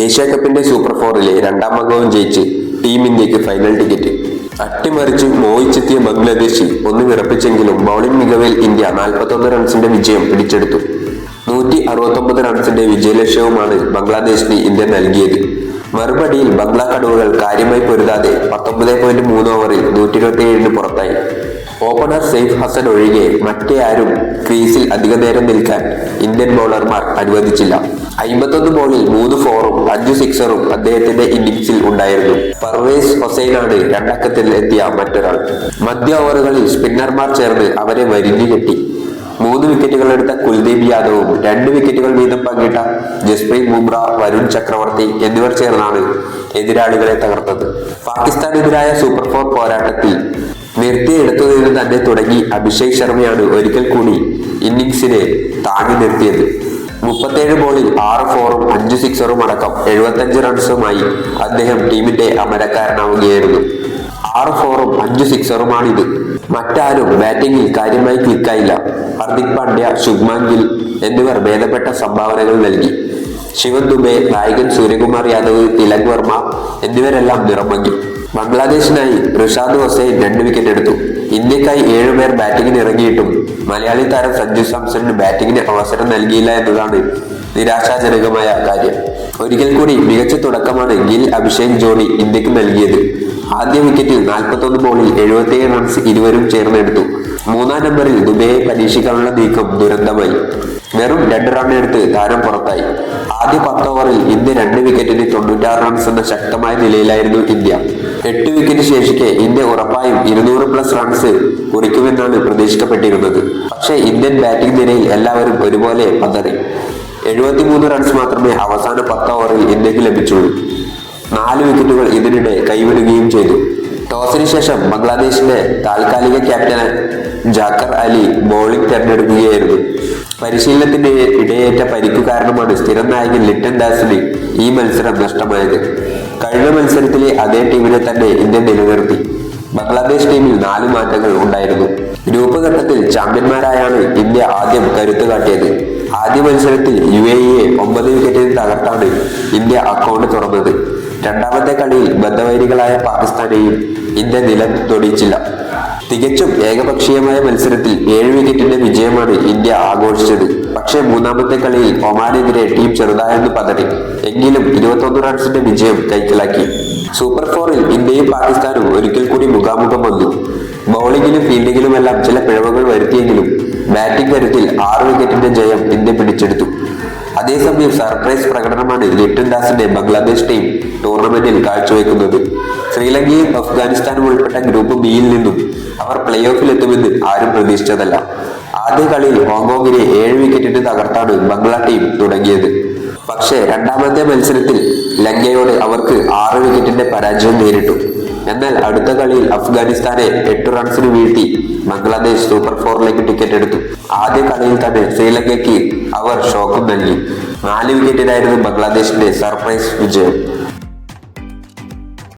Asia കപ്പിന്റെ super ഫോറിലെ രണ്ടാം അംഗവും ജയിച്ച് ടീം ഇന്ത്യയ്ക്ക് ഫൈനൽ ടിക്കറ്റ് അട്ടിമറിച്ച് മോഹിച്ചെത്തിയ ബംഗ്ലാദേശിൽ ഒന്ന് വിറപ്പിച്ചെങ്കിലും ബൗളിംഗ് മികവിൽ ഇന്ത്യ നാൽപ്പത്തൊന്ന് റൺസിന്റെ വിജയം പിടിച്ചെടുത്തു. നൂറ്റി അറുപത്തൊമ്പത് റൺസിന്റെ വിജയലക്ഷ്യവുമാണ് ബംഗ്ലാദേശിന് ഇന്ത്യ നൽകിയത്. മറുപടിയിൽ ബംഗ്ലാ കടുവകൾ കാര്യമായി പൊരുതാതെ പത്തൊമ്പത് പോയിന്റ് മൂന്ന് ഓവറിൽ നൂറ്റി ഇരുപത്തിയേഴിന് പുറത്തായി. ഓപ്പണർ സെയ്ഫ് ഹസൻ ഒഴികെ മറ്റേ ആരും ക്രീസിൽ അധിക നേരം നിൽക്കാൻ ഇന്ത്യൻ ബൗളർമാർ അനുവദിച്ചില്ല. അമ്പത്തൊന്ന് ബോളിൽ മൂന്ന് ഫോറും അഞ്ച് സിക്സറും അദ്ദേഹത്തിന്റെ ഇന്നിംഗ്സിൽ ഉണ്ടായിരുന്നു. പർവേസ് ഹൊസൈനാണ് രണ്ടക്കത്തിൽ എത്തിയ മറ്റൊരാൾ. മധ്യ ഓവറുകളിൽ സ്പിന്നർമാർ ചേർന്ന് അവരെ വരിഞ്ഞു കെട്ടി മൂന്ന് വിക്കറ്റുകൾ എടുത്ത കുൽദീപ് യാദവും രണ്ട് വിക്കറ്റുകൾ വീതം പങ്കിട്ട ജസ്പ്രീത് ബുംറ വരുൺ ചക്രവർത്തി എന്നിവർ ചേർന്നാണ് എതിരാളികളെ തകർത്തത്. പാകിസ്ഥാനെതിരായ സൂപ്പർ ഫോർ പോരാട്ടത്തിൽ നിർത്തിയെടുത്തു നിന്ന് തന്നെ തുടങ്ങി അഭിഷേക് ശർമ്മയാണ് ഒരിക്കൽ കൂടി ഇന്നിംഗ്സിനെ താങ്ങി നിർത്തിയത്. മുപ്പത്തേഴ് ബോളിൽ ആറ് ഫോറും അഞ്ച് സിക്സറും അടക്കം എഴുപത്തഞ്ച് റൺസുമായി അദ്ദേഹം ടീമിന്റെ അമരക്കാരനാവുകയായിരുന്നു. ആറ് ഫോറും അഞ്ച് സിക്സറുമാണിത്. മറ്റാരും ബാറ്റിംഗിൽ കാര്യമായി ക്ലിക്കായില്ല. ഹർദിക് പാണ്ഡ്യ ശുഭ്മാൻ ഗിൽ എന്നിവർ ഭേദപ്പെട്ട സംഭാവനകൾ നൽകി. ശിവൻ ദുബെ നായകൻ സൂര്യകുമാർ യാദവ് തിലക് വർമ്മ എന്നിവരെല്ലാം നിറമങ്ങി ബംഗ്ലാദേശിനായി റിഷാദ് ഹുസൈൻ രണ്ട് വിക്കറ്റ് എടുത്തു. ഇന്ത്യക്കായി ഏഴുപേർ ബാറ്റിംഗിന് ഇറങ്ങിയിട്ടും മലയാളി താരം സഞ്ജു സാംസണിന് ബാറ്റിംഗിന് അവസരം നൽകിയില്ല എന്നതാണ് നിരാശാജനകമായ കാര്യം. ഒരിക്കൽ കൂടി മികച്ച തുടക്കമാണ് ഗിൽ അഭിഷേക് ജോണി ഇന്ത്യയ്ക്ക് നൽകിയത്. ആദ്യ വിക്കറ്റിൽ നാൽപ്പത്തൊന്ന് ബോളിൽ എഴുപത്തിയേഴ് റൺസ് ഇരുവരും ചേർന്നെടുത്തു. മൂന്നാം നമ്പറിൽ ദുബൈയെ പരീക്ഷിക്കാനുള്ള നീക്കം ദുരന്തമായി. വെറും രണ്ട് റൺ എടുത്ത് താരം പുറത്തായി. ആദ്യ പത്ത് ഓവറിൽ ഇന്ത്യ രണ്ട് വിക്കറ്റിന് തൊണ്ണൂറ്റാറ് റൺസ് എന്ന ശക്തമായ നിലയിലായിരുന്നു ഇന്ത്യ. എട്ട് വിക്കറ്റ് ശേഷിക്കെ ഇന്ത്യ ഉറപ്പായും ഇരുന്നൂറ് പ്ലസ് റൺസ് കുറിക്കുമെന്നാണ് പ്രതീക്ഷിക്കപ്പെട്ടിരുന്നത്. പക്ഷേ ഇന്ത്യൻ ബാറ്റിംഗ് നിരയിൽ എല്ലാവരും ഒരുപോലെ പതറി എഴുപത്തിമൂന്ന് റൺസ് മാത്രമേ അവസാന പത്ത് ഓവറിൽ ഇന്ത്യയ്ക്ക് ലഭിച്ചുള്ളൂ. നാല് വിക്കറ്റുകൾ ഇതിനിടെ കൈവിടുകയും ചെയ്തു. ടോസിന് ശേഷം ബംഗ്ലാദേശിന്റെ താൽക്കാലിക ക്യാപ്റ്റൻ ജാക്കർ അലി ബോളിംഗ് തെരഞ്ഞെടുക്കുകയായിരുന്നു. പരിശീലനത്തിന്റെ ഇടയേറ്റ പരിക്കു കാരണമാണ് സ്ഥിരം നായകൻ ലിറ്റൻ ദാസിന് ഈ മത്സരം നഷ്ടമായത്. കഴിഞ്ഞ മത്സരത്തിലെ അതേ ടീമിനെ തന്നെ ഇന്ത്യ നിലനിർത്തി. ബംഗ്ലാദേശ് ടീമിൽ നാല് മാറ്റങ്ങൾ ഉണ്ടായിരുന്നു. ഗ്രൂപ്പ് ഘട്ടത്തിൽ ചാമ്പ്യന്മാരായാണ് ഇന്ത്യ ആദ്യം കരുത്ത് കാട്ടിയത്. ആദ്യ മത്സരത്തിൽ യു എ ഇയെ ഒമ്പത് വിക്കറ്റിന് തകർത്താണ് ഇന്ത്യ അക്കൗണ്ട് തുറന്നത്. രണ്ടാമത്തെ കളിയിൽ ബന്ധവൈരികളായ പാകിസ്ഥാനെയും ഇന്ത്യ നിലം തൊടിയിച്ചില്ല. തികച്ചും ഏകപക്ഷീയമായ മത്സരത്തിൽ ഏഴ് വിക്കറ്റിന്റെ വിജയമാണ് ഇന്ത്യ ആഘോഷിച്ചത്. പക്ഷേ മൂന്നാമത്തെ കളിയിൽ ഒമാനെതിരെ ടീം ചെറുതായെന്ന് പതറി. എങ്കിലും ഇരുപത്തൊന്ന് റൺസിന്റെ വിജയം കൈക്കലാക്കി. സൂപ്പർ ഫോറിൽ ഇന്ത്യയും പാകിസ്ഥാനും ഒരിക്കൽ കൂടി മുഖാമുഖം വന്നു. ബൗളിംഗിലും ഫീൽഡിങ്ങിലുമെല്ലാം ചില പിഴവുകൾ വരുത്തിയെങ്കിലും ബാറ്റിംഗ് കരുത്തിൽ ആറ് വിക്കറ്റിന്റെ ജയം ഇന്ത്യ പിടിച്ചെടുത്തു. അതേസമയം സർപ്രൈസ് പ്രകടനമാണ് ലിറ്റൻ ദാസിന്റെ ബംഗ്ലാദേശ് ടീം ടൂർണമെന്റിൽ കാഴ്ചവെക്കുന്നത്. ശ്രീലങ്കയും അഫ്ഗാനിസ്ഥാനും ഉൾപ്പെട്ട ഗ്രൂപ്പ് ബിയിൽ നിന്നും അവർ പ്ലേ ഓഫിൽ എത്തുമെന്ന് ആരും പ്രതീക്ഷിച്ചതല്ല. ആദ്യ കളിയിൽ ഹോങ്കോങ്ങിനെ ഏഴ് വിക്കറ്റിന് തകർത്താണ് ബംഗ്ലാ ടീം തുടങ്ങിയത്. പക്ഷേ രണ്ടാമത്തെ മത്സരത്തിൽ ലങ്കയോട് അവർക്ക് ആറ് വിക്കറ്റിന്റെ പരാജയം നേരിട്ടു. എന്നാൽ അടുത്ത കളിയിൽ അഫ്ഗാനിസ്ഥാനെ എട്ട് റൺസിന് വീഴ്ത്തി ബംഗ്ലാദേശ് സൂപ്പർ ഫോറിലേക്ക് ടിക്കറ്റ് എടുത്തു. ആദ്യ കളിയിൽ തന്നെ ശ്രീലങ്കയ്ക്ക് അവർ ഷോക്കും നൽകി. നാല് വിക്കറ്റിനായിരുന്നു ബംഗ്ലാദേശിന്റെ സർപ്രൈസ് വിജയം.